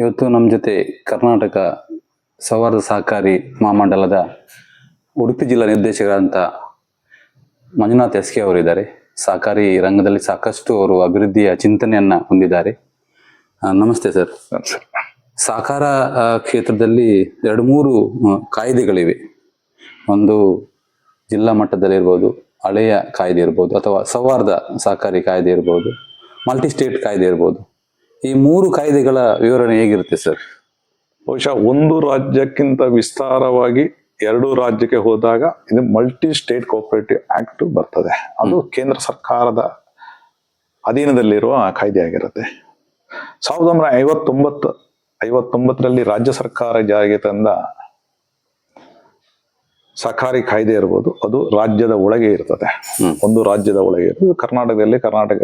ಇವತ್ತು ನಮ್ಮ ಜೊತೆ ಕರ್ನಾಟಕ ಸೌಹಾರ್ದ ಸಹಕಾರಿ ಮಹಾಮಂಡಲದ ಉಡುಪಿ ಜಿಲ್ಲಾ ನಿರ್ದೇಶಕರಾದಂಥ ಮಂಜುನಾಥ್ ಎಸ್ ಕೆ ಅವರಿದ್ದಾರೆ. ಸಹಕಾರಿ ರಂಗದಲ್ಲಿ ಸಾಕಷ್ಟು ಅವರು ಅಭಿವೃದ್ಧಿಯ ಚಿಂತನೆಯನ್ನ ಹೊಂದಿದ್ದಾರೆ. ನಮಸ್ತೆ ಸರ್. ಸಹಕಾರ ಕ್ಷೇತ್ರದಲ್ಲಿ ಎರಡು ಮೂರು ಕಾಯ್ದೆಗಳಿವೆ. ಒಂದು ಜಿಲ್ಲಾ ಮಟ್ಟದಲ್ಲಿ ಇರ್ಬೋದು, ಹಳೆಯ ಕಾಯ್ದೆ ಇರ್ಬೋದು, ಅಥವಾ ಸೌಹಾರ್ದ ಸಹಕಾರಿ ಕಾಯ್ದೆ ಇರ್ಬೋದು ಮಲ್ಟಿ ಸ್ಟೇಟ್ ಕಾಯ್ದೆ ಇರ್ಬೋದು. ಈ ಮೂರು ಕಾಯ್ದೆಗಳ ವಿವರಣೆ ಹೇಗಿರುತ್ತೆ ಸರ್? ಬಹುಶಃ ಒಂದು ರಾಜ್ಯಕ್ಕಿಂತ ವಿಸ್ತಾರವಾಗಿ ಎರಡು ರಾಜ್ಯಕ್ಕೆ ಹೋದಾಗ ಇದು ಮಲ್ಟಿ ಸ್ಟೇಟ್ ಕೋಆಪರೇಟಿವ್ ಆಕ್ಟ್ ಬರ್ತದೆ. ಅದು ಕೇಂದ್ರ ಸರ್ಕಾರದ ಅಧೀನದಲ್ಲಿರುವ ಕಾಯ್ದೆ ಆಗಿರುತ್ತೆ. ಸಾವಿರದ ಒಂಬೈನೂರ ಐವತ್ತೊಂಬತ್ತು ಐವತ್ತೊಂಬತ್ತರಲ್ಲಿ ರಾಜ್ಯ ಸರ್ಕಾರ ಜಾರಿಗೆ ತಂದ ಸಹಕಾರಿ ಕಾಯ್ದೆ ಇರ್ಬೋದು. ಅದು ರಾಜ್ಯದ ಒಳಗೆ ಇರ್ತದೆ. ಒಂದು ರಾಜ್ಯದ ಒಳಗೆ ಇರ್ತದೆ. ಕರ್ನಾಟಕದಲ್ಲಿ ಕರ್ನಾಟಕ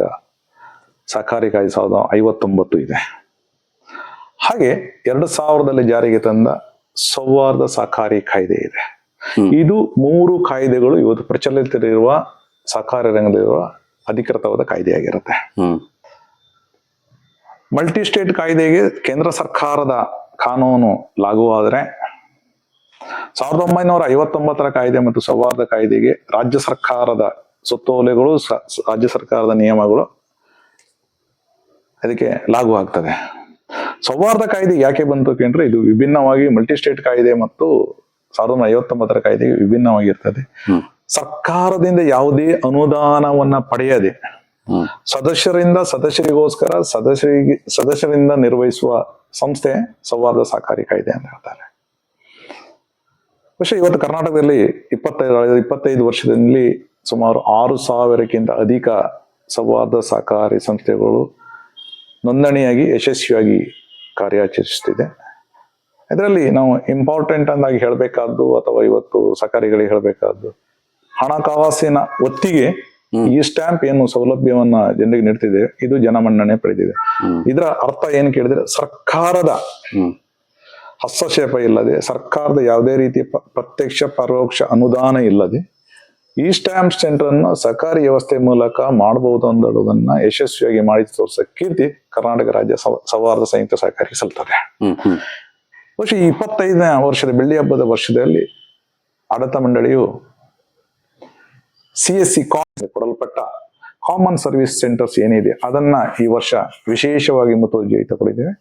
ಸಹಕಾರಿ ಕಾಯ್ದೆ ಸಾವಿರದ ಐವತ್ತೊಂಬತ್ತು ಇದೆ. ಹಾಗೆ ಎರಡು ಸಾವಿರದಲ್ಲಿ ಜಾರಿಗೆ ತಂದ ಸೌಹಾರ್ದ ಸಹಕಾರಿ ಕಾಯ್ದೆ ಇದೆ. ಇದು ಮೂರು ಕಾಯ್ದೆಗಳು ಇವತ್ತು ಪ್ರಚಲಿತರಿರುವ ಸಹಕಾರಿ ರಂಗದಲ್ಲಿರುವ ಅಧಿಕೃತವಾದ ಕಾಯ್ದೆಯಾಗಿರುತ್ತೆ. ಮಲ್ಟಿ ಸ್ಟೇಟ್ ಕಾಯ್ದೆಗೆ ಕೇಂದ್ರ ಸರ್ಕಾರದ ಕಾನೂನು ಲಾಗುವಾದರೆ ಸಾವಿರದ ಒಂಬೈನೂರ ಐವತ್ತೊಂಬತ್ತರ ಕಾಯ್ದೆ ಮತ್ತು ಸೌಹಾರ್ದ ಕಾಯ್ದೆಗೆ ರಾಜ್ಯ ಸರ್ಕಾರದ ಸುತ್ತೋಲೆಗಳು ರಾಜ್ಯ ಸರ್ಕಾರದ ನಿಯಮಗಳು ಅದಕ್ಕೆ ಲಾಗು ಆಗ್ತದೆ ಸೌಹಾರ್ದ ಕಾಯ್ದೆ ಯಾಕೆ ಬಂತು ಕೇಂದ್ರ ಇದು ವಿಭಿನ್ನವಾಗಿ ಮಲ್ಟಿ ಸ್ಟೇಟ್ ಕಾಯ್ದೆ ಮತ್ತು ಸಾವಿರದ ಒಂಬೈನೂರ ಐವತ್ತೊಂಬತ್ತರ ಕಾಯ್ದೆಗೆ ವಿಭಿನ್ನವಾಗಿರ್ತದೆ ಹ್ಮ್ ಸರ್ಕಾರದಿಂದ ಯಾವುದೇ ಅನುದಾನವನ್ನ ಪಡೆಯದೆ ಹ್ಮ್ ಸದಸ್ಯರಿಂದ ಸದಸ್ಯರಿಗೋಸ್ಕರ ಸದಸ್ಯರಿಗೆ ಸದಸ್ಯರಿಂದ ನಿರ್ವಹಿಸುವ ಸಂಸ್ಥೆ ಸೌಹಾರ್ದ ಸಹಕಾರಿ ಕಾಯ್ದೆ ಅಂತ ಹೇಳ್ತಾರೆ പക്ഷെ ಇವತ್ತು ಕರ್ನಾಟಕದಲ್ಲಿ ಇಪ್ಪತ್ತೈದು ಇಪ್ಪತ್ತೈದು ವರ್ಷದಲ್ಲಿ ಸುಮಾರು ಆರು ಸಾವಿರಕ್ಕಿಂತ ಅಧಿಕ ಸೌಹಾರ್ದ ಸಹಕಾರಿ ಸಂಸ್ಥೆಗಳು ನೋಂದಣಿಯಾಗಿ ಯಶಸ್ವಿಯಾಗಿ ಕಾರ್ಯಾಚರಿಸುತ್ತಿದೆ ಇದರಲ್ಲಿ ನಾವು ಇಂಪಾರ್ಟೆಂಟ್ ಅಂದಾಗಿ ಹೇಳಬೇಕಾದ್ದು ಅಥವಾ ಇವತ್ತು ಸಕಾರಿಗಳಿಗೆ ಹೇಳಬೇಕಾದ್ದು ಹಣಕಾಸಿನ ಒತ್ತಿಗೆ ಈ ಸ್ಟ್ಯಾಂಪ್ ಏನು ಸೌಲಭ್ಯವನ್ನ ಜನರಿಗೆ ನೀಡ್ತಿದೆ ಇದು ಜನಮನ್ನಣೆ ಪಡೆದಿದೆ. ಇದರ ಅರ್ಥ ಏನು ಕೇಳಿದ್ರೆ ಸರ್ಕಾರದ ಹಸ್ತಕ್ಷೇಪ ಇಲ್ಲದೆ ಸರ್ಕಾರದ ಯಾವುದೇ ರೀತಿ ಪ್ರತ್ಯಕ್ಷ ಪರೋಕ್ಷ ಅನುದಾನ ಇಲ್ಲದೆ ಈ ಸ್ಟ್ಯಾಂಪ್ ಸೆಂಟರ್ ಅನ್ನು ಸಹಕಾರಿ ವ್ಯವಸ್ಥೆ ಮೂಲಕ ಮಾಡಬಹುದು ಅನ್ನೋದನ್ನ ಯಶಸ್ವಿಯಾಗಿ ಮಾಡಿ ತೋರಿಸ ಕೀರ್ತಿ ಕರ್ನಾಟಕ ರಾಜ್ಯ ಸೌಹಾರ್ದ ಸಂಯುಕ್ತ ಸಹಕಾರಿ ಸಲ್ತದೆ ವರ್ಷ ಇಪ್ಪತ್ತೈದನೇ ವರ್ಷದ ಬೆಳ್ಳಿ ಹಬ್ಬದ ವರ್ಷದಲ್ಲಿ ಆಡಳಿತ ಮಂಡಳಿಯು ಸಿ ಎಸ್ ಸಿ ಕೊಡಲ್ಪಟ್ಟ ಕಾಮನ್ ಸರ್ವಿಸ್ ಸೆಂಟರ್ಸ್ ಏನಿದೆ ಅದನ್ನ ಈ ವರ್ಷ ವಿಶೇಷವಾಗಿ ಮುತುವರ್ಜಿ ತಗೊಂಡಿದ್ದೇವೆ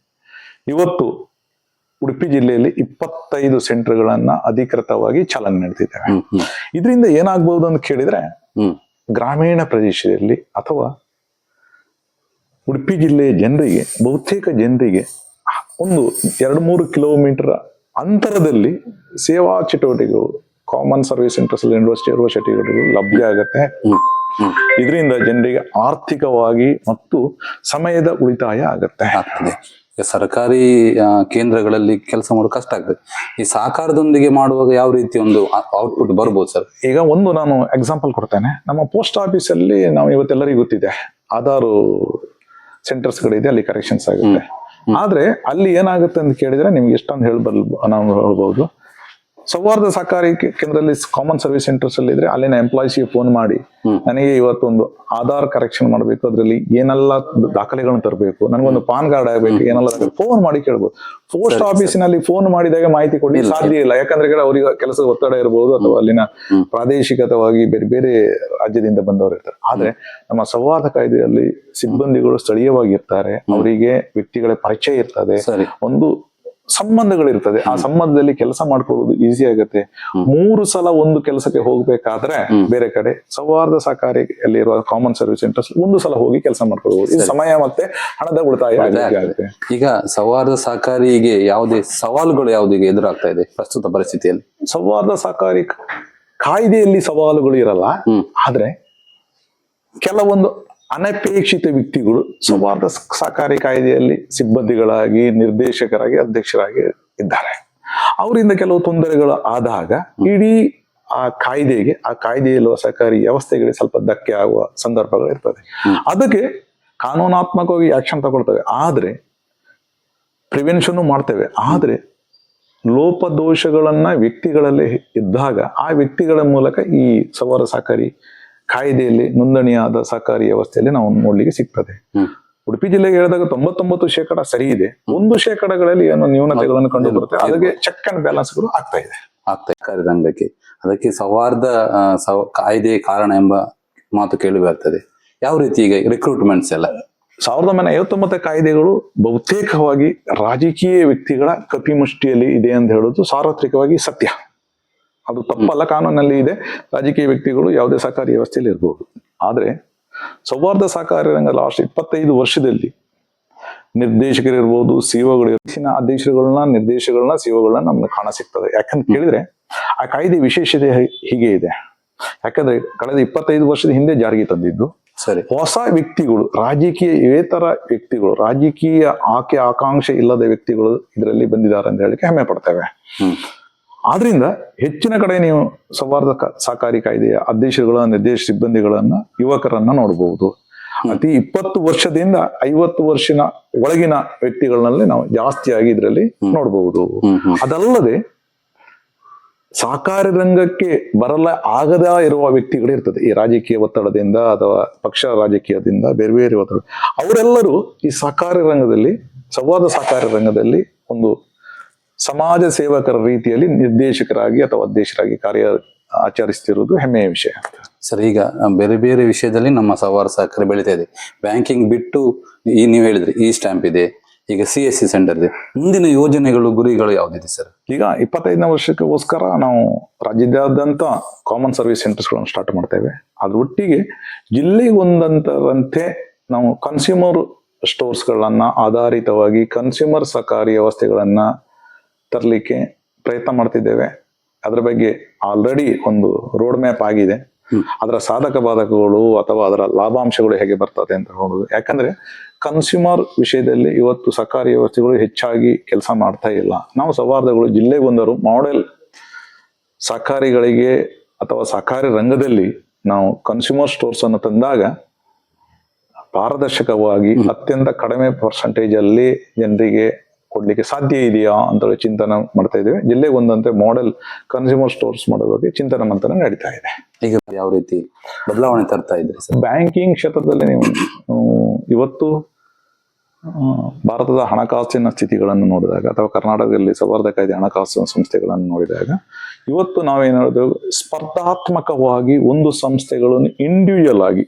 ಇವತ್ತು ಉಡುಪಿ ಜಿಲ್ಲೆಯಲ್ಲಿ ಇಪ್ಪತ್ತೈದು ಸೆಂಟರ್ಗಳನ್ನ ಅಧಿಕೃತವಾಗಿ ಚಾಲನೆ ನಡೆದಿದ್ದಾರೆ ಇದರಿಂದ ಏನಾಗಬಹುದು ಅಂತ ಕೇಳಿದ್ರೆ ಗ್ರಾಮೀಣ ಪ್ರದೇಶದಲ್ಲಿ ಅಥವಾ ಉಡುಪಿ ಜಿಲ್ಲೆಯ ಜನರಿಗೆ ಬಹುತೇಕ ಜನರಿಗೆ ಒಂದು ಎರಡು ಮೂರು ಕಿಲೋಮೀಟರ್ ಅಂತರದಲ್ಲಿ ಸೇವಾ ಚಟುವಟಿಕೆಗಳು ಕಾಮನ್ ಸರ್ವಿಸ್ ಸೆಂಟರ್ಸ್ ಯೂನಿವರ್ಸಿಟಿ ಚಟುವಟಿಕೆಗಳು ಲಭ್ಯ ಆಗುತ್ತೆ. ಇದರಿಂದ ಜನರಿಗೆ ಆರ್ಥಿಕವಾಗಿ ಮತ್ತು ಸಮಯದ ಉಳಿತಾಯ ಆಗುತ್ತೆ. ಸರ್ಕಾರಿ ಕೇಂದ್ರಗಳಲ್ಲಿ ಕೆಲಸ ಮಾಡೋದು ಕಷ್ಟ ಆಗ್ತದೆ. ಈ ಸಹಕಾರದೊಂದಿಗೆ ಮಾಡುವಾಗ ಯಾವ ರೀತಿ ಒಂದು ಔಟ್ಪುಟ್ ಬರ್ಬೋದು ಸರ್? ಈಗ ಒಂದು ನಾನು ಎಕ್ಸಾಂಪಲ್ ಕೊಡ್ತೇನೆ. ನಮ್ಮ ಪೋಸ್ಟ್ ಆಫೀಸಲ್ಲಿ ನಾವು ಇವತ್ತೆಲ್ಲರಿಗೂ ಗೊತ್ತಿದೆ. ಆಧಾರು ಸೆಂಟರ್ಸ್ ಅಲ್ಲಿ ಕರೆಕ್ಷನ್ಸ್ ಆಗುತ್ತೆ. ಆದ್ರೆ ಅಲ್ಲಿ ಏನಾಗುತ್ತೆ ಅಂತ ಕೇಳಿದ್ರೆ ನಿಮ್ಗೆ ಎಷ್ಟೊಂದು ಹೇಳ್ಬಲ್ ನಾವು ಹೇಳ್ಬೋದು. ಸೌಹಾರ್ದ ಸಹಕಾರಿ ಕೇಂದ್ರದಲ್ಲಿ ಕಾಮನ್ ಸರ್ವಿಸ್ ಸೆಂಟರ್ಸ್ ಅಲ್ಲಿ ಇದ್ರೆ ಅಲ್ಲಿನ ಎಂಪ್ಲಾಯೀಸ್ಗೆ ಫೋನ್ ಮಾಡಿ. ನನಗೆ ಇವತ್ತೊಂದು ಆಧಾರ್ ಕರೆಕ್ಷನ್ ಮಾಡಬೇಕು ಅದರಲ್ಲಿ ಏನೆಲ್ಲ ದಾಖಲೆಗಳನ್ನು ತರಬೇಕು ನನಗೊಂದು ಪಾನ್ ಕಾರ್ಡ್ ಆಗಬೇಕು ಏನೆಲ್ಲ ಫೋನ್ ಮಾಡಿ ಕೇಳ್ಬೋದು. ಪೋಸ್ಟ್ ಆಫೀಸಿನಲ್ಲಿ ಫೋನ್ ಮಾಡಿದಾಗ ಮಾಹಿತಿ ಕೊಡ್ಲಿಕ್ಕೆ ಸಾಧ್ಯ ಇಲ್ಲ. ಯಾಕಂದ್ರೆ ಅವರಿಗೆ ಕೆಲಸದ ಒತ್ತಡ ಇರಬಹುದು ಅಥವಾ ಅಲ್ಲಿನ. ಪ್ರಾದೇಶಿಕತವಾಗಿ ಬೇರೆ ಬೇರೆ ರಾಜ್ಯದಿಂದ ಬಂದವರು ಇರ್ತಾರೆ. ಆದ್ರೆ ನಮ್ಮ ಸಂವಾದ ಕಾಯ್ದೆಯಲ್ಲಿ ಸಿಬ್ಬಂದಿಗಳು ಸ್ಥಳೀಯವಾಗಿರ್ತಾರೆ. ಅವರಿಗೆ ವ್ಯಕ್ತಿಗಳ ಪರಿಚಯ ಇರ್ತದೆ. ಒಂದು ಸಂಬಂಧಗಳಿರ್ತದೆ. ಆ ಸಂಬಂಧದಲ್ಲಿ ಕೆಲಸ ಮಾಡ್ಕೊಳ್ಳೋದು ಈಸಿ ಆಗುತ್ತೆ. ಮೂರು ಸಲ ಒಂದು ಕೆಲಸಕ್ಕೆ ಹೋಗ್ಬೇಕಾದ್ರೆ ಬೇರೆ ಕಡೆ ಸೌಹಾರ್ದ ಸಹಕಾರಿಯಲ್ಲಿ ಇರುವ ಕಾಮನ್ ಸರ್ವಿಸ್ ಸೆಂಟರ್ಸ್ ಒಂದು ಸಲ ಹೋಗಿ ಕೆಲಸ ಮಾಡ್ಕೊಳ್ಬಹುದು ಇದು ಸಮಯ ಮತ್ತೆ ಹಣದ ಉಳಿತಾಯ ಆಗುತ್ತೆ. ಈಗ ಸೌಹಾರ್ದ ಸಹಕಾರಿಗೆ ಯಾವುದೇ ಸವಾಲುಗಳು ಯಾವುದಿಗೆ ಎದುರಾಗ್ತಾ ಇದೆ ಪ್ರಸ್ತುತ ಪರಿಸ್ಥಿತಿಯಲ್ಲಿ? ಸೌಹಾರ್ದ ಸಹಕಾರಿ ಕಾಯ್ದೆಯಲ್ಲಿ ಸವಾಲುಗಳು ಇರಲ್ಲ. ಆದ್ರೆ ಕೆಲವೊಂದು ಅನಪೇಕ್ಷಿತ ವ್ಯಕ್ತಿಗಳು ಸೌಹಾರ್ದ ಸಹಕಾರಿ ಕಾಯ್ದೆಯಲ್ಲಿ ಸಿಬ್ಬಂದಿಗಳಾಗಿ, ನಿರ್ದೇಶಕರಾಗಿ, ಅಧ್ಯಕ್ಷರಾಗಿ ಇದ್ದಾರೆ. ಅವರಿಂದ ಕೆಲವು ತೊಂದರೆಗಳು ಆದಾಗ ಇಡೀ ಆ ಕಾಯ್ದೆಗೆ, ಆ ಕಾಯ್ದೆಯಲ್ಲಿರುವ ಸಹಕಾರಿ ವ್ಯವಸ್ಥೆಗಳಿಗೆ ಸ್ವಲ್ಪ ಧಕ್ಕೆ ಆಗುವ ಸಂದರ್ಭಗಳು ಇರ್ತದೆ. ಅದಕ್ಕೆ ಕಾನೂನಾತ್ಮಕವಾಗಿ ಆಕ್ಷನ್ ತಗೊಳ್ತೇವೆ. ಆದ್ರೆ ಪ್ರಿವೆನ್ಷನ್ ಮಾಡ್ತೇವೆ. ಆದ್ರೆ ಲೋಪದೋಷಗಳನ್ನ ವ್ಯಕ್ತಿಗಳಲ್ಲಿ ಇದ್ದಾಗ ಆ ವ್ಯಕ್ತಿಗಳ ಮೂಲಕ ಈ ಸವಾರ ಸಹಕಾರಿ ಕಾಯ್ದೆಯಲ್ಲಿ ನೋಂದಣಿಯಾದ ಸಹಕಾರಿ ವ್ಯವಸ್ಥೆಯಲ್ಲಿ ನಾವು ನೋಡ್ಲಿಕ್ಕೆ ಸಿಗ್ತದೆ. ಉಡುಪಿ ಜಿಲ್ಲೆಗೆ ಹೇಳಿದಾಗ ತೊಂಬತ್ತೊಂಬತ್ತು ಶೇಕಡ ಸರಿ ಇದೆ. ಒಂದು ಶೇಕಡಗಳಲ್ಲಿ ಏನು ನ್ಯೂನತೆಗಳನ್ನು ಕಂಡು ಬರುತ್ತೆ ಅದಕ್ಕೆ ಚೆಕ್ ಅಂಡ್ ಬ್ಯಾಲೆನ್ಸ್ಗಳು ಆಗ್ತಾ ಇದೆ. ಆಗ್ತಾ ಇದೆ. ರಂಗಕ್ಕೆ ಅದಕ್ಕೆ ಸೌಹಾರ್ದ ಸವ- ಕಾಯ್ದೆ ಕಾರಣ ಎಂಬ ಮಾತು ಕೇಳಿ ಬರ್ತದೆ ಯಾವ ರೀತಿ ಈಗ ರಿಕ್ರೂಟ್ಮೆಂಟ್ಸ್ ಎಲ್ಲ? ಸಾವಿರದ ಒಂಬೈನೂರ ಐವತ್ತೊಂಬತ್ತ ಕಾಯ್ದೆಗಳು ಬಹುತೇಕವಾಗಿ ರಾಜಕೀಯ ವ್ಯಕ್ತಿಗಳ ಕಪಿಮುಷ್ಟಿಯಲ್ಲಿ ಇದೆ ಅಂತ ಹೇಳೋದು ಸಾರ್ವತ್ರಿಕವಾಗಿ ಸತ್ಯ. ಅದು ತಪ್ಪಲ್ಲ ಕಾನೂನಲ್ಲಿ ಇದೆ. ರಾಜಕೀಯ ವ್ಯಕ್ತಿಗಳು ಯಾವುದೇ ಸಹಕಾರಿ ವ್ಯವಸ್ಥೆಯಲ್ಲಿ ಇರಬಹುದು ಆದ್ರೆ ಸೌಹಾರ್ದ ಸಹಕಾರಿ ರಂಗ ಲಾಸ್ಟ್ ಇಪ್ಪತ್ತೈದು ವರ್ಷದಲ್ಲಿ ನಿರ್ದೇಶಕರಿರ್ಬೋದು ಸಿಒಗಳು ಅಧ್ಯಕ್ಷರುಗಳನ್ನ ನಿರ್ದೇಶಗಳನ್ನ ಸಿಒಗಳನ್ನ ನಮ್ಗೆ ಕಾಣ ಸಿಗ್ತದೆ. ಯಾಕಂತ ಕೇಳಿದ್ರೆ ಆ ಕಾಯ್ದೆ ವಿಶೇಷತೆ ಹೀಗೆ ಇದೆ. ಯಾಕಂದ್ರೆ ಕಳೆದ ಇಪ್ಪತ್ತೈದು ವರ್ಷದ ಹಿಂದೆ ಜಾರಿಗೆ ತಂದಿದ್ದು ಸರಿ. ಹೊಸ ವ್ಯಕ್ತಿಗಳು ರಾಜಕೀಯ ಇವೇತರ ವ್ಯಕ್ತಿಗಳು ರಾಜಕೀಯ ಆಕೆ ಆಕಾಂಕ್ಷೆ ಇಲ್ಲದ ವ್ಯಕ್ತಿಗಳು ಇದರಲ್ಲಿ ಬಂದಿದ್ದಾರೆ ಅಂತ ಹೇಳಿಕೆ ಹೆಮ್ಮೆ ಪಡ್ತೇವೆ. ಆದ್ರಿಂದ ಹೆಚ್ಚಿನ ಕಡೆ ನೀವು ಸೌಹಾರ್ದ ಸಹಕಾರಿ ಕಾಯ್ದೆಯ ಅಧ್ಯಕ್ಷರುಗಳ ನಿರ್ದೇಶ ಸಿಬ್ಬಂದಿಗಳನ್ನ ಯುವಕರನ್ನ ನೋಡಬಹುದು ಅತಿ ಇಪ್ಪತ್ತು ವರ್ಷದಿಂದ ಐವತ್ತು ವರ್ಷನ ಒಳಗಿನ ವ್ಯಕ್ತಿಗಳಲ್ಲಿ ನಾವು ಜಾಸ್ತಿಯಾಗಿ ಇದರಲ್ಲಿ ನೋಡಬಹುದು ಅದಲ್ಲದೆ ಸಹಕಾರಿ ರಂಗಕ್ಕೆ ಬರಲ ಆಗದ ಇರುವ ವ್ಯಕ್ತಿಗಳು ಇರ್ತದೆ ಈ ರಾಜಕೀಯ ಒತ್ತಡದಿಂದ ಅಥವಾ ಪಕ್ಷ ರಾಜಕೀಯದಿಂದ ಬೇರೆ ಬೇರೆ ಒತ್ತಡ. ಅವರೆಲ್ಲರೂ ಈ ಸಹಕಾರಿ ರಂಗದಲ್ಲಿ ಸಂವಾದ ಸಹಕಾರಿ ರಂಗದಲ್ಲಿ ಒಂದು ಸಮಾಜ ಸೇವಕರ ರೀತಿಯಲ್ಲಿ ನಿರ್ದೇಶಕರಾಗಿ ಅಥವಾ ಅಧ್ಯಕ್ಷರಾಗಿ ಕಾರ್ಯ ಆಚರಿಸ್ತಿರುವುದು ಹೆಮ್ಮೆಯ ವಿಷಯ ಸರ್ ಈಗ ಬೇರೆ ಬೇರೆ ವಿಷಯದಲ್ಲಿ ನಮ್ಮ ಸವಾರ ಸಹಕಾರ ಬೆಳೀತಾ ಇದೆ. ಬ್ಯಾಂಕಿಂಗ್ ಬಿಟ್ಟು ಈ ನೀವು ಹೇಳಿದ್ರಿ ಈ ಸ್ಟ್ಯಾಂಪ್ ಇದೆ ಈಗ ಸಿ ಎಸ್ ಸಿ ಸೆಂಟರ್ ಇದೆ. ಮುಂದಿನ ಯೋಜನೆಗಳು ಗುರಿಗಳು ಯಾವ್ದಿದೆ ಸರ್? ಈಗ ಇಪ್ಪತ್ತೈದನೇ ವರ್ಷಕ್ಕೋಸ್ಕರ ನಾವು ರಾಜ್ಯದಾದ್ಯಂತ ಕಾಮನ್ ಸರ್ವಿಸ್ ಸೆಂಟರ್ಸ್ಗಳನ್ನು ಸ್ಟಾರ್ಟ್ ಮಾಡ್ತೇವೆ. ಅದರೊಟ್ಟಿಗೆ ಜಿಲ್ಲೆಗೊಂದಂತರಂತೆ ನಾವು ಕನ್ಸ್ಯೂಮರ್ ಸ್ಟೋರ್ಸ್ಗಳನ್ನು ಆಧಾರಿತವಾಗಿ ಕನ್ಸ್ಯೂಮರ್ ಸಹಕಾರಿ ವ್ಯವಸ್ಥೆಗಳನ್ನ ತರಲಿಕ್ಕೆ ಪ್ರಯತ್ನ ಮಾಡ್ತಿದ್ದೇವೆ. ಅದರ ಬಗ್ಗೆ ಆಲ್ರೆಡಿ ಒಂದು ರೋಡ್ ಮ್ಯಾಪ್ ಆಗಿದೆ ಅದರ ಸಾಧಕ ಬಾಧಕಗಳು ಅಥವಾ ಅದರ ಲಾಭಾಂಶಗಳು ಹೇಗೆ ಬರ್ತದೆ ಅಂತ ನೋಡೋದು ಯಾಕಂದ್ರೆ ಕನ್ಸ್ಯೂಮರ್ ವಿಷಯದಲ್ಲಿ ಇವತ್ತು ಸಹಕಾರಿ ವ್ಯವಸ್ಥೆಗಳು ಹೆಚ್ಚಾಗಿ ಕೆಲಸ ಮಾಡ್ತಾ ಇಲ್ಲ. ನಾವು ಸೌಹಾರ್ದಗಳು ಜಿಲ್ಲೆಗೊಂದರು ಮಾಡೆಲ್ ಸಹಕಾರಿಗಳಿಗೆ ಅಥವಾ ಸಹಕಾರಿ ರಂಗದಲ್ಲಿ ನಾವು ಕನ್ಸ್ಯೂಮರ್ ಸ್ಟೋರ್ಸ್ ಅನ್ನು ತಂದಾಗ ಪಾರದರ್ಶಕವಾಗಿ ಅತ್ಯಂತ ಕಡಿಮೆ ಪರ್ಸೆಂಟೇಜ್ ಅಲ್ಲಿ ಜನರಿಗೆ ಕೊಡ್ಲಿಕ್ಕೆ ಸಾಧ್ಯ ಇದೆಯಾ ಅಂತ ಹೇಳಿ ಚಿಂತನೆ ಮಾಡ್ತಾ ಇದ್ದೇವೆ. ಜಿಲ್ಲೆಗೊಂದಂತೆ ಮಾಡೆಲ್ ಕನ್ಸ್ಯೂಮರ್ ಸ್ಟೋರ್ಸ್ ಮಾಡೋ ಬಗ್ಗೆ ಚಿಂತನೆ ಮಂಥನ ನಡೀತಾ ಇದೆ. ಈಗ ಯಾವ ರೀತಿ ಬದಲಾವಣೆ ತರ್ತಾ ಇದ್ರಿ ಸರ್? ಬ್ಯಾಂಕಿಂಗ್ ಕ್ಷೇತ್ರದಲ್ಲಿ ನೀವು ಇವತ್ತು ಭಾರತದ ಹಣಕಾಸಿನ ಸ್ಥಿತಿಗಳನ್ನು ನೋಡಿದಾಗ ಅಥವಾ ಕರ್ನಾಟಕದಲ್ಲಿ ಸೌಹಾರ್ದ ಕಾಯ್ದೆ ಹಣಕಾಸು ಸಂಸ್ಥೆಗಳನ್ನು ನೋಡಿದಾಗ ಇವತ್ತು ನಾವೇನು ಹೇಳಿದ್ರು ಸ್ಪರ್ಧಾತ್ಮಕವಾಗಿ ಒಂದು ಸಂಸ್ಥೆಗಳನ್ನು ಇಂಡಿವಿಜುವಲ್ ಆಗಿ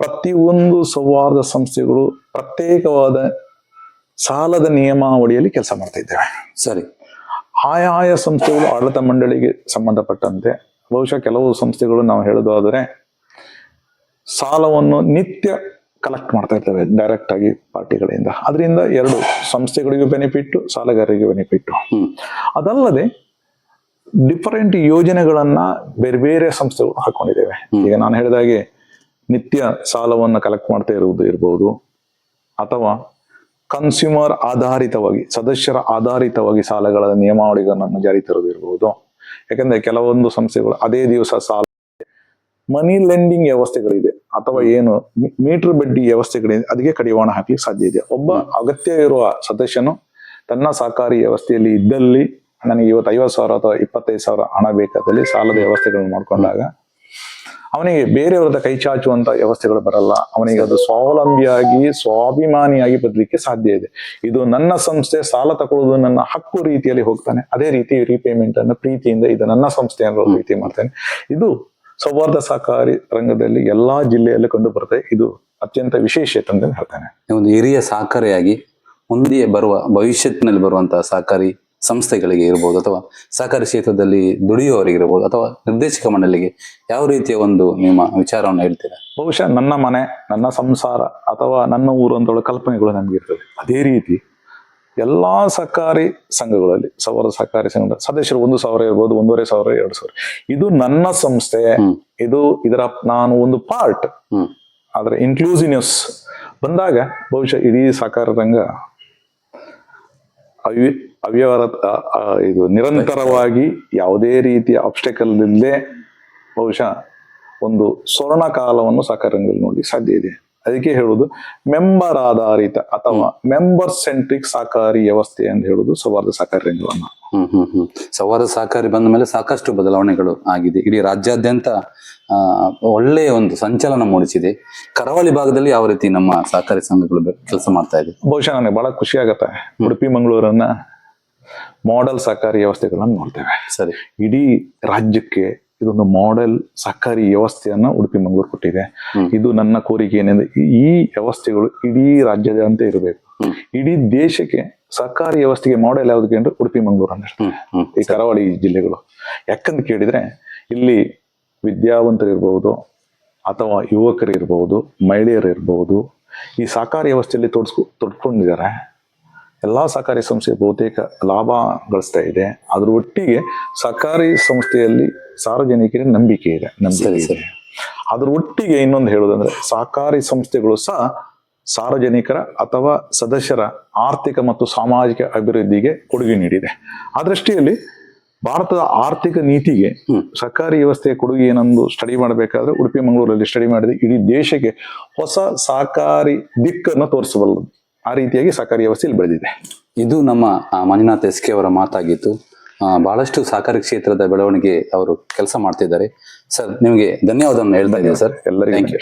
ಪ್ರತಿಯೊಂದು ಸೌಹಾರ್ದ ಸಂಸ್ಥೆಗಳು ಪ್ರತ್ಯೇಕವಾದ ಸಾಲದ ನಿಯಮಾವಳಿಯಲ್ಲಿ ಕೆಲಸ ಮಾಡ್ತಾ ಇದ್ದೇವೆ. ಸರಿ. ಆಯಾಯ ಸಂಸ್ಥೆಗಳು ಆಡಳಿತ ಮಂಡಳಿಗೆ ಸಂಬಂಧಪಟ್ಟಂತೆ ಬಹುಶಃ ಕೆಲವು ಸಂಸ್ಥೆಗಳು ನಾವು ಹೇಳೋದಾದರೆ ಸಾಲವನ್ನು ನಿತ್ಯ ಕಲೆಕ್ಟ್ ಮಾಡ್ತಾ ಇರ್ತವೆ ಡೈರೆಕ್ಟ್ ಆಗಿ ಪಾರ್ಟಿಗಳಿಂದ. ಅದರಿಂದ ಎರಡು ಸಂಸ್ಥೆಗಳಿಗೂ ಬೆನಿಫಿಟ್ಟು ಸಾಲಗಾರರಿಗೆ ಬೆನಿಫಿಟ್ಟು ಅದಲ್ಲದೆ ಡಿಫರೆಂಟ್ ಯೋಜನೆಗಳನ್ನ ಬೇರೆ ಬೇರೆ ಸಂಸ್ಥೆಗಳು ಹಾಕೊಂಡಿದ್ದೇವೆ. ಈಗ ನಾನು ಹೇಳಿದಾಗೆ ನಿತ್ಯ ಸಾಲವನ್ನು ಕಲೆಕ್ಟ್ ಮಾಡ್ತಾ ಇರುವುದು ಇರ್ಬೋದು ಅಥವಾ ಕನ್ಸ್ಯೂಮರ್ ಆಧಾರಿತವಾಗಿ ಸದಸ್ಯರ ಆಧಾರಿತವಾಗಿ ಸಾಲಗಳ ನಿಯಮಾವಳಿಗಳನ್ನು ಜಾರಿ ತರದಿರಬಹುದು ಯಾಕಂದ್ರೆ ಕೆಲವೊಂದು ಸಂಸ್ಥೆಗಳು ಅದೇ ದಿವಸ ಸಾಲ ಮನಿ ಲೆಂಡಿಂಗ್ ವ್ಯವಸ್ಥೆಗಳಿದೆ. ಅಥವಾ ಏನು ಮೀಟರ್ ಬಡ್ಡಿ ವ್ಯವಸ್ಥೆಗಳಿದೆ. ಅದಕ್ಕೆ ಕಡಿವಾಣ ಹಾಕಲಿಕ್ಕೆ ಸಾಧ್ಯ ಇದೆ. ಒಬ್ಬ ಅಗತ್ಯ ಇರುವ ಸದಸ್ಯನು ತನ್ನ ಸಹಕಾರಿ ವ್ಯವಸ್ಥೆಯಲ್ಲಿ ಇದ್ದಲ್ಲಿ ನನಗೆ ಇವತ್ತು ಐವತ್ತು ಸಾವಿರ ಅಥವಾ ಇಪ್ಪತ್ತೈದು ಸಾವಿರ ಹಣ ಬೇಕಾದಲ್ಲಿ ಸಾಲದ ವ್ಯವಸ್ಥೆಗಳನ್ನು ಮಾಡ್ಕೊಂಡಾಗ ಅವನಿಗೆ ಬೇರೆಯವರದ ಕೈ ಚಾಚುವಂತ ವ್ಯವಸ್ಥೆಗಳು ಬರಲ್ಲ. ಅವನಿಗೆ ಅದು ಸ್ವಾವಲಂಬಿಯಾಗಿ ಸ್ವಾಭಿಮಾನಿಯಾಗಿ ಬದಲಿಕ್ಕೆ ಸಾಧ್ಯ ಇದೆ. ಇದು ನನ್ನ ಸಂಸ್ಥೆ ಸಾಲ ತಗೊಳ್ಳೋದು ನನ್ನ ಹಕ್ಕು ರೀತಿಯಲ್ಲಿ ಹೋಗ್ತಾನೆ. ಅದೇ ರೀತಿ ರೀಪೇಮೆಂಟ್ ಅನ್ನು ಪ್ರೀತಿಯಿಂದ ಇದು ನನ್ನ ಸಂಸ್ಥೆ ಅನ್ನೋ ರೀತಿ ಮಾಡ್ತಾನೆ. ಇದು ಸೌಹಾರ್ದ ಸಹಕಾರಿ ರಂಗದಲ್ಲಿ ಎಲ್ಲಾ ಜಿಲ್ಲೆಯಲ್ಲಿ ಕಂಡು ಬರುತ್ತೆ. ಇದು ಅತ್ಯಂತ ವಿಶೇಷತೆ ಅಂತ ಹೇಳ್ತಾನೆ. ಒಂದು ಹಿರಿಯ ಸಹಕಾರಿಯಾಗಿ ಮುಂದೆ ಬರುವ ಭವಿಷ್ಯತ್ತಿನಲ್ಲಿ ಬರುವಂತಹ ಸಹಕಾರಿ ಸಂಸ್ಥೆಗಳಿಗೆ ಇರ್ಬೋದು ಅಥವಾ ಸಹಕಾರಿ ಕ್ಷೇತ್ರದಲ್ಲಿ ದುಡಿಯುವವರಿಗೆ ಇರ್ಬೋದು ಅಥವಾ ನಿರ್ದೇಶಕ ಮಂಡಳಿಗೆ ಯಾವ ರೀತಿಯ ಒಂದು ನಿಮ್ಮ ವಿಚಾರವನ್ನು ಹೇಳ್ತೀರಾ? ಬಹುಶಃ ನನ್ನ ಮನೆ ನನ್ನ ಸಂಸಾರ ಅಥವಾ ನನ್ನ ಊರು ಅಂತ ಕಲ್ಪನೆಗಳು ನಮ್ಗೆ ಇರ್ತದೆ. ಅದೇ ರೀತಿ ಎಲ್ಲ ಸಹಕಾರಿ ಸಂಘಗಳಲ್ಲಿ ಸವರ ಸಹಕಾರಿ ಸಂಘದ ಸದಸ್ಯರು ಒಂದು ಸಾವಿರ ಇರ್ಬೋದು ಒಂದೂವರೆ ಸಾವಿರ ಎರಡು ಸಾವಿರ. ಇದು ನನ್ನ ಸಂಸ್ಥೆ ಇದು ಇದರ ನಾನು ಒಂದು ಪಾರ್ಟ್ ಆದರೆ ಇನ್ಕ್ಲೂಸಿವ್ನೆಸ್ ಬಂದಾಗ ಬಹುಶಃ ಇಡೀ ಸಹಕಾರ ರಂಗ ಅವ್ಯವಹಾರ ಇದು ನಿರಂತರವಾಗಿ ಯಾವುದೇ ರೀತಿಯ ಅಬ್ಸ್ಟೆಕಲ್ ಇಲ್ಲದೆ ಬಹುಶಃ ಒಂದು ಸ್ವರ್ಣ ಕಾಲವನ್ನು ಸಹಕಾರ ರಂಗದಲ್ಲಿ ನೋಡಿ ಸಾಧ್ಯ ಇದೆ. ಅದಕ್ಕೆ ಹೇಳುವುದು ಮೆಂಬರ್ ಆಧಾರಿತ ಅಥವಾ ಮೆಂಬರ್ ಸೆಂಟ್ರಿಕ್ ಸಹಕಾರಿ ವ್ಯವಸ್ಥೆ ಅಂತ ಹೇಳುದು ಸೌಹಾರ್ದ ಸಹಕಾರಿ ರಂಗವನ್ನು ಹ್ಮ್ ಹ್ಮ್ ಹ್ಮ್. ಸೌಹಾರ್ದ ಸಹಕಾರಿ ಬಂದ ಮೇಲೆ ಸಾಕಷ್ಟು ಬದಲಾವಣೆಗಳು ಆಗಿದೆ. ಇಡೀ ರಾಜ್ಯಾದ್ಯಂತ ಒಳ್ಳೆಯ ಒಂದು ಸಂಚಲನ ಮೂಡಿಸಿದೆ. ಕರಾವಳಿ ಭಾಗದಲ್ಲಿ ಯಾವ ರೀತಿ ನಮ್ಮ ಸಹಕಾರಿ ಸಂಘಗಳು ಕೆಲಸ ಮಾಡ್ತಾ ಇದೆ? ಬಹುಶಃ ನನಗೆ ಬಹಳ ಖುಷಿ ಆಗತ್ತೆ. ಉಡುಪಿ ಮಂಗಳೂರನ್ನ ಮಾಡೆಲ್ ಸಹಕಾರಿ ವ್ಯವಸ್ಥೆಗಳನ್ನ ನೋಡ್ತೇವೆ. ಸರಿ. ಇಡೀ ರಾಜ್ಯಕ್ಕೆ ಇದೊಂದು ಮಾಡೆಲ್ ಸಹಕಾರಿ ವ್ಯವಸ್ಥೆಯನ್ನ ಉಡುಪಿ ಮಂಗಳೂರು ಕೊಟ್ಟಿದೆ. ಇದು ನನ್ನ ಕೋರಿಕೆ ಏನೆಂದ್ರೆ ಈ- ವ್ಯವಸ್ಥೆಗಳು ಇಡೀ ರಾಜ್ಯದಂತ ಇರಬೇಕು. ಇಡೀ ದೇಶಕ್ಕೆ ಸರ್ಕಾರಿ ವ್ಯವಸ್ಥೆಗೆ ಮಾಡೆಲ್ ಯಾವ್ದಕ್ಕೆ ಅಂದ್ರೆ ಉಡುಪಿ ಮಂಗಳೂರು ಅಂದ್ರೆ ಈ ಕರಾವಳಿ ಜಿಲ್ಲೆಗಳು. ಯಾಕಂತ ಕೇಳಿದ್ರೆ ಇಲ್ಲಿ ವಿದ್ಯಾವಂತರಿರ್ಬಹುದು ಅಥವಾ ಯುವಕರಿರ್ಬಹುದು ಮಹಿಳೆಯರಿರ್ಬಹುದು ಈ ಸಹಕಾರಿ ವ್ಯವಸ್ಥೆಯಲ್ಲಿ ತೊಡ್ಸ್ಕೊ ತೊಡ್ಕೊಂಡಿದ್ದಾರೆ. ಎಲ್ಲಾ ಸಹಕಾರಿ ಸಂಸ್ಥೆ ಬಹುತೇಕ ಲಾಭ ಗಳಿಸ್ತಾ ಇದೆ. ಅದ್ರ ಒಟ್ಟಿಗೆ ಸಹಕಾರಿ ಸಂಸ್ಥೆಯಲ್ಲಿ ಸಾರ್ವಜನಿಕರ ನಂಬಿಕೆ ಇದೆ ನಂಬಿಕೆ ಇದೆ. ಅದ್ರ ಒಟ್ಟಿಗೆ ಇನ್ನೊಂದು ಹೇಳೋದಂದ್ರೆ ಸಹಕಾರಿ ಸಂಸ್ಥೆಗಳು ಸಹ ಸಾರ್ವಜನಿಕರ ಅಥವಾ ಸದಸ್ಯರ ಆರ್ಥಿಕ ಮತ್ತು ಸಾಮಾಜಿಕ ಅಭಿವೃದ್ಧಿಗೆ ಕೊಡುಗೆ ನೀಡಿದೆ. ಆ ದೃಷ್ಟಿಯಲ್ಲಿ ಭಾರತದ ಆರ್ಥಿಕ ನೀತಿಗೆ. ಸರ್ಕಾರಿ ವ್ಯವಸ್ಥೆಯ ಕೊಡುಗೆ ಏನೊಂದು ಸ್ಟಡಿ ಮಾಡಬೇಕಾದ್ರೆ ಉಡುಪಿ ಮಂಗಳೂರಲ್ಲಿ ಸ್ಟಡಿ ಮಾಡಿದೆ ಇಡೀ ದೇಶಕ್ಕೆ ಹೊಸ ಸಹಕಾರಿ ದಿಕ್ಕನ್ನು ತೋರಿಸಬಲ್ಲದು. ಆ ರೀತಿಯಾಗಿ ಸಹಕಾರಿ ವ್ಯವಸ್ಥೆಯಲ್ಲಿ ಬೆಳೆದಿದೆ. ಇದು ನಮ್ಮ ಮಂಜುನಾಥ್ ಎಸ್ ಕೆ ಅವರ ಮಾತಾಗಿತ್ತು ಬಹಳಷ್ಟು ಸಹಕಾರಿ ಕ್ಷೇತ್ರದ ಬೆಳವಣಿಗೆ ಅವರು ಕೆಲಸ ಮಾಡ್ತಿದ್ದಾರೆ. ಸರ್ ನಿಮಗೆ ಧನ್ಯವಾದವನ್ನು ಹೇಳ್ತಾ ಇದ್ದೀನಿ ಸರ್. ಎಲ್ಲರಿಗೂ.